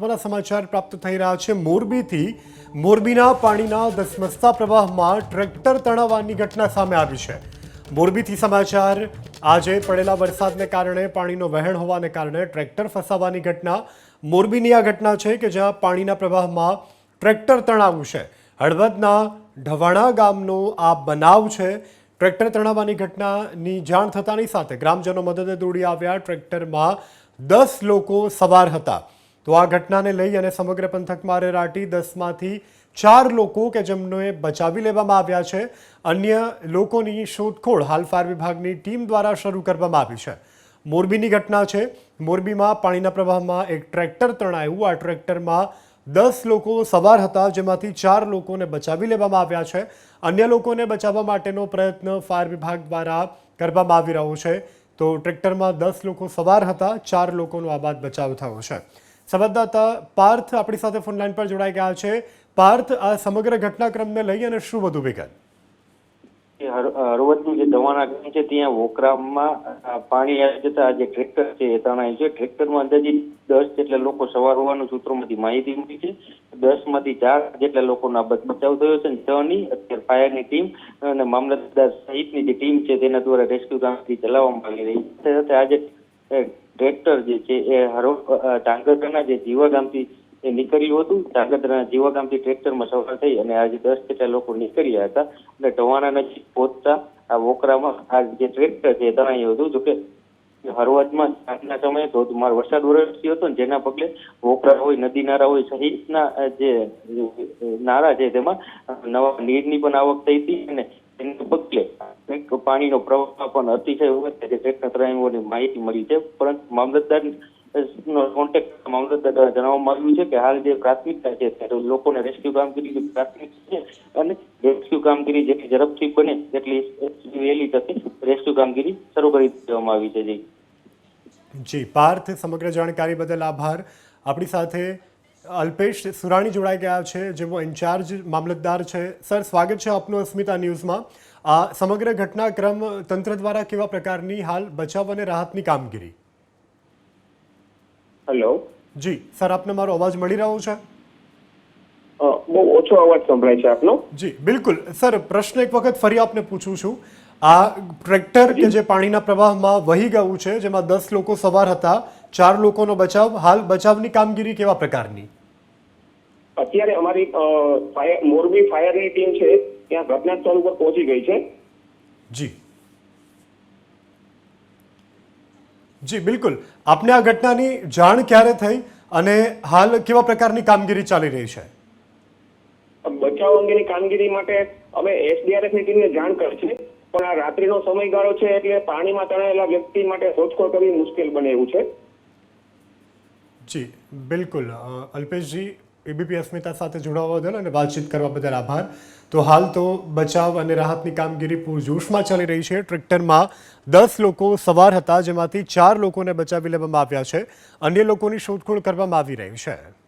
મહત્વના સમાચાર પ્રાપ્ત થઈ રહ્યા છે. મોરબીથી મોરબીના પાણીના ધસમસતા પ્રવાહમાં ટ્રેક્ટર તણાવવાની ઘટના સામે આવી છે. મોરબીથી સમાચાર, આજે પડેલા વરસાદને કારણે પાણીનો વહેણ હોવાને કારણે ટ્રેક્ટર ફસાવાની ઘટના. મોરબીની આ ઘટના છે કે જ્યાં પાણીના પ્રવાહમાં ટ્રેક્ટર તણાવ્યું છે. હળવદના ઢવાણા ગામનો આ બનાવ છે. ટ્રેક્ટર તણાવવાની ઘટનાની જાણ થતાની સાથે ગ્રામજનો મદદે દોડી આવ્યા. ટ્રેક્ટરમાં દસ લોકો સવાર હતા. તો આ ઘટનાને લઈ અને સમગ્ર પંથકમાં રેરાટી દસમાંથી ચાર લોકો કે જેમને બચાવી લેવામાં આવ્યા છે, અન્ય લોકોની શોધખોળ હાલ ફાયર વિભાગની ટીમ દ્વારા શરૂ કરવામાં આવી છે. મોરબીની ઘટના છે. મોરબીમાં પાણીના પ્રવાહમાં એક ટ્રેક્ટર તણાયું. આ ટ્રેક્ટરમાં દસ લોકો સવાર હતા, જેમાંથી ચાર લોકોને બચાવી લેવામાં આવ્યા છે. અન્ય લોકોને બચાવવા માટેનો પ્રયત્ન ફાયર વિભાગ દ્વારા કરવામાં આવી રહ્યો છે. તો ટ્રેક્ટરમાં દસ લોકો સવાર હતા, ચાર લોકોનો આ બાદ બચાવ થયો છે. સંવાદદાતા પાર્થ આપણી સાથે ફોન લાઈન પર જોડાઈ ગયા છે. પાર્થ આ સમગ્ર ઘટનાક્રમને લઈ અને શું વધુ વિગત? એ હર- હળવદનું જે દવાના ગામ છે ત્યાં વોકરામાં પાણી આવી જતા જે ટ્રેક્ટર છે એ તણાય છે. ટ્રેક્ટરમાં અંદાજિત દસ જેટલા લોકો સવાર હોવાનું સૂત્રોમાંથી માહિતી મળી છે. દસમાંથી ચાર જેટલા લોકોનો બચાવ થયો છે. છ ની અત્યારે ફાયરની ટીમ અને મામલતદાર સહિતની જે ટીમ છે તેના દ્વારા રેસ્ક્યુ કામગીરી ચલાવવામાં આવી રહી છે. સાથે એ, ટ્રેક્ટર જે છે એ હરો ધાંગધ્રાના જે જીવા ગામથી એ નીકળ્યું હતું, ધાંગધ્રાના જીવા ટ્રેક્ટરમાં સવાર થઈ અને આજે દસ જેટલા લોકો નીકળ્યા હતા અને ટવાણા નજીક પહોંચતા આ વોકરામાં આ જે ટ્રેક્ટર છે એ તણાયું હતું, જોકે હળવદમાં સાંજના સમયે ધોધમાર વરસાદ વરસ્યો હતો ને જેના પગલે વોકરા હોય, નદી નાળા હોય, સહિતના જે નારા છે તેમાં નવા નીરની પણ આવક થઈ હતી અને તેને પગલે પાણીનો પ્રવાહ પણ અતિશય હોય છે ટ્રેક્ટર તણાયું માહિતી મળી છે. પરંતુ મામલતદાર નો કોન્ટેક્ટ મામલતદાર જણાવવામાં આવ્યું છે કે હાલ જે પ્રાથમિકતા છે તે લોકોને રેસ્ક્યુ કામગીરી પ્રાથમિક છે અને રેસ્ક્યુ કામગીરી જેટલી ઝડપથી બને તેટલી વહેલી તકે રેસ્ક્યુ કામગીરી શરૂ કરી દેવામાં આવી છે. જી. જી, પાર્થ, સમગ્ર જાણકારી બદલ આભાર. આપણી સાથે અલ્પેશ સુરાણી જોડાઈ ગયા છે, જેઓ ઇન્ચાર્જ મામલતદાર છે. સર, સ્વાગત છે આપનું અસ્મિતા ન્યૂઝમાં. આ સમગ્ર ઘટનાક્રમ તંત્ર દ્વારા કેવા પ્રકારની હાલ બચાવ અને રાહતની કામગીરી? હેલો જી સર આપને મારો અવાજ મળી રહ્યો છે? બહુ ઓછો અવાજ સંભળાય છે આપનો. જી બિલકુલ. સર પ્રશ્ન એક વખત ફરી આપને પૂછું છું. આ ટ્રેક્ટર કે જે. પાણીના પ્રવાહમાં વહી ગયું છે જેમાં દસ લોકો સવાર હતા ચાર લોકોનો બચાવ હાલ બચાવની કામગીરી કેવા પ્રકારની? અત્યારે અમારી મોરબી ફાયરની ટીમ છે ત્યાં ઘટના સ્થળ ઉપર પહોંચી ગઈ છે? જી. જી બિલકુલ. આપને આ ઘટનાની જાણ ક્યારે થઈ અને હાલ કેવા પ્રકારની કામગીરી ચાલી રહી છે? બચાવ અંગેની કામગીરી માટે અમે એસડીઆરએફની ટીમને જાણ કરી છે પણ આ રાત્રિનો સમયગાળો છે એટલે પાણીમાં તણાયેલા વ્યક્તિ માટે શોધખોળ કરવી મુશ્કેલ બને એવું છે. જી બિલકુલ. અલ્પેશજી એબીપી અસ્મિતા સાથે જોડાવા બદલ અને વાતચીત કરવા બદલ આભાર. તો હાલ તો બચાવ અને રાહતની કામગીરી પૂરજોશમાં ચાલી રહી છે. ટ્રેક્ટરમાં દસ લોકો સવાર હતા, જેમાંથી ચાર લોકોને બચાવી લેવામાં આવ્યા છે. અન્ય લોકોની શોધખોળ કરવામાં આવી રહી છે.